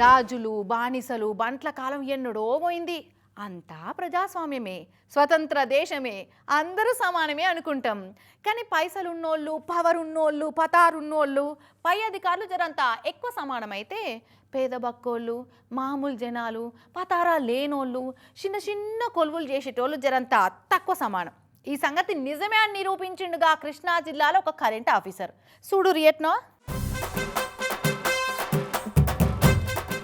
రాజులు బానిసలు బంట్ల కాలం ఎన్నడో పోయింది. అంతా ప్రజాస్వామ్యమే స్వతంత్ర దేశమే అందరూ సమానమే అనుకుంటాం. కానీ పైసలు ఉన్నోళ్ళు పవర్ ఉన్నోళ్ళు పతారు ఉన్నోళ్ళు పై అధికారులు జరంతా ఎక్కువ సమానమైతే పేద బక్కోళ్ళు మామూలు జనాలు పతారా లేనోళ్ళు చిన్న చిన్న కొలువులు చేసేటోళ్ళు జరంతా తక్కువ సమానం. ఈ సంగతి నిజమే అని నిరూపించిండుగా కృష్ణా జిల్లాలో ఒక కరెంట్ ఆఫీసర్. చూడు రియట్నో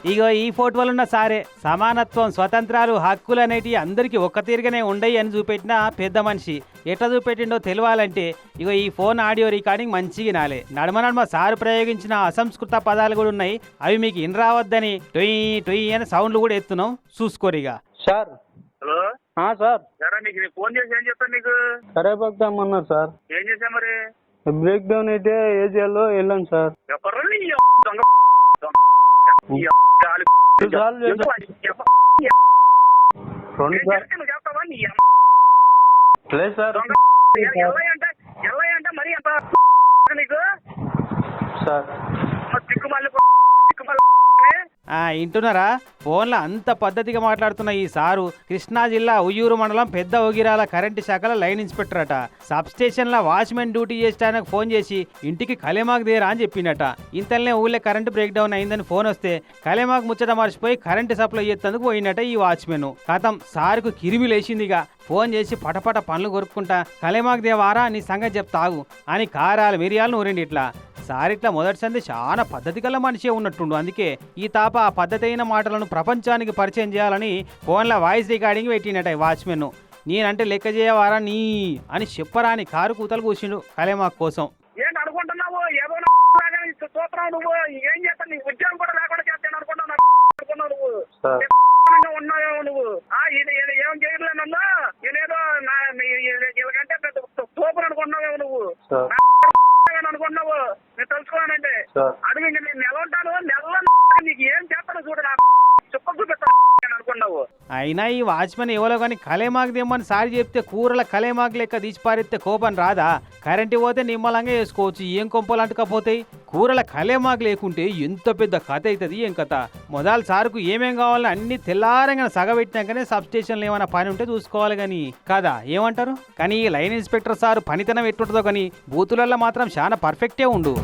ఇగో ఈ ఫోటోలో ఉన్న సారే. సమానత్వం స్వతంత్రాలు హక్కులు అనేటివి అందరికీ ఒక్క తీరుగానే ఉండయి అని చూపెట్టిన పెద్ద మనిషి. ఎట్లా చూపెట్టిండో తెలియాలంటే ఇగో ఈ ఫోన్ ఆడియో రికార్డింగ్ మంచిగా నాలే. నడమ నడమ సారు ప్రయోగించిన అసంస్కృత పదాలు కూడా ఉన్నాయి. అవి మీకు ఇన్ రావద్దని టొయ్ టొయ్ అని సౌండ్లు కూడా ఎత్తున్నాం. చూసుకోరిగా సార్. హలో. ఆ, సార్. సరే నీకు నేను ఫోన్ చేసి ఏం చెప్పాను నీకు? సరే పక్కమన్నారు సార్. ఏం చేశా మరి? బ్రేక్ డౌన్ అయితే ఏ చేయాలో వెళ్ళాను సార్. రెండు సార్లు సార్. లేదు ఎల్లయ్య అంటే ఎల్లయ్య అంటే మరి ఎంత నీకు సార్. వింటున్నారా ఫోన్లో అంత పద్ధతిగా మాట్లాడుతున్న ఈ సారు కృష్ణా జిల్లా ఉయ్యూరు మండలం పెద్ద ఒగిరాల కరెంటు శాఖల లైన్ ఇన్స్పెక్టర్ అట సబ్ స్టేషన్లో వాచ్మెన్ డ్యూటీ చేసేటానికి ఫోన్ చేసి ఇంటికి కలేమాకు దేరా? అని చెప్పినట. ఇంతలనే ఊళ్ళో కరెంటు బ్రేక్ డౌన్ అయిందని ఫోన్ వస్తే కలేమాకు ముచ్చట మర్చిపోయి కరెంటు సప్లై చేసేందుకు పోయినట ఈ వాచ్మెన్. కథం సార్కు కిరిమి లేచిందిగా. ఫోన్ చేసి పటపట పనులు కొరుక్కుంటా కలేమాకు దేవారా? నీ సంగతి చెప్తాగు అని కారాలు మిరియాలు నూరండి ఇట్లా సార్ ఇట్లా మొదటి సంది చాలా పద్ధతి గల మనిషే ఉన్నట్టుండు. అందుకే ఈ తాప ఆ పద్ధతి అయిన మాటలను ప్రపంచానికి పరిచయం చేయాలని ఫోన్లో వాయిస్ రికార్డింగ్ పెట్టినట వాచ్మెన్. నేనంటే లెక్క చేయవారా నీ అని చెప్పరాని కారు కూతలు కూర్చుండు కలేమాక్ కోసం. చూస్తున్నావు నువ్వు. ఏం చేస్తావు? నీ ఉద్యోగం కూడా లేకుండా చేస్తాను అనుకున్నావు నా అనుకున్నావు నువ్వు. సార్. నిదానంగా ఉన్నావేమో నువ్వు. ఆ ఇది ఇది ఏం చేయట్లే నన్ను? నేనేదో పెద్ద తోపుని అనుకుంటున్నావేమో నువ్వు సార్ నా అనుకుంటున్నావు నేను తెలుసుకోవాలంటే సార్ అడుగు ఇంక నేను నెల ఉంటాను? నెలలో నీకు ఏం చేస్తాను చూడు నా చుక్క చూపిస్తాను అని అనుకున్నావు. అయినా ఈ వాచ్మెన్ ఎవరో కానీ కలేమాకు తెమ్మని సారి చెప్తే కూరల కలేమాకు లెక్క తీసి పారిస్తే కోపం రాదా? కరెంటు పోతే నిమ్మలంగా వేసుకోవచ్చు. ఏం కొంపలు అంటుకపోతాయి? కూరల కలేమాకు లేకుంటే ఎంత పెద్ద కథ అవుతుంది ఏం కథ? మొదలు సారుకు ఏమేం కావాలో అన్ని తెల్లారంగా సగబెట్టినాకనే సబ్ స్టేషన్లో ఏమైనా పని ఉంటే చూసుకోవాలి కానీ కాదా? ఏమంటారు? కానీ ఈ లైన్ ఇన్స్పెక్టర్ సారు పనితనం ఎట్టుంటుందో కానీ బూతులలో మాత్రం చాలా పర్ఫెక్టే ఉండు.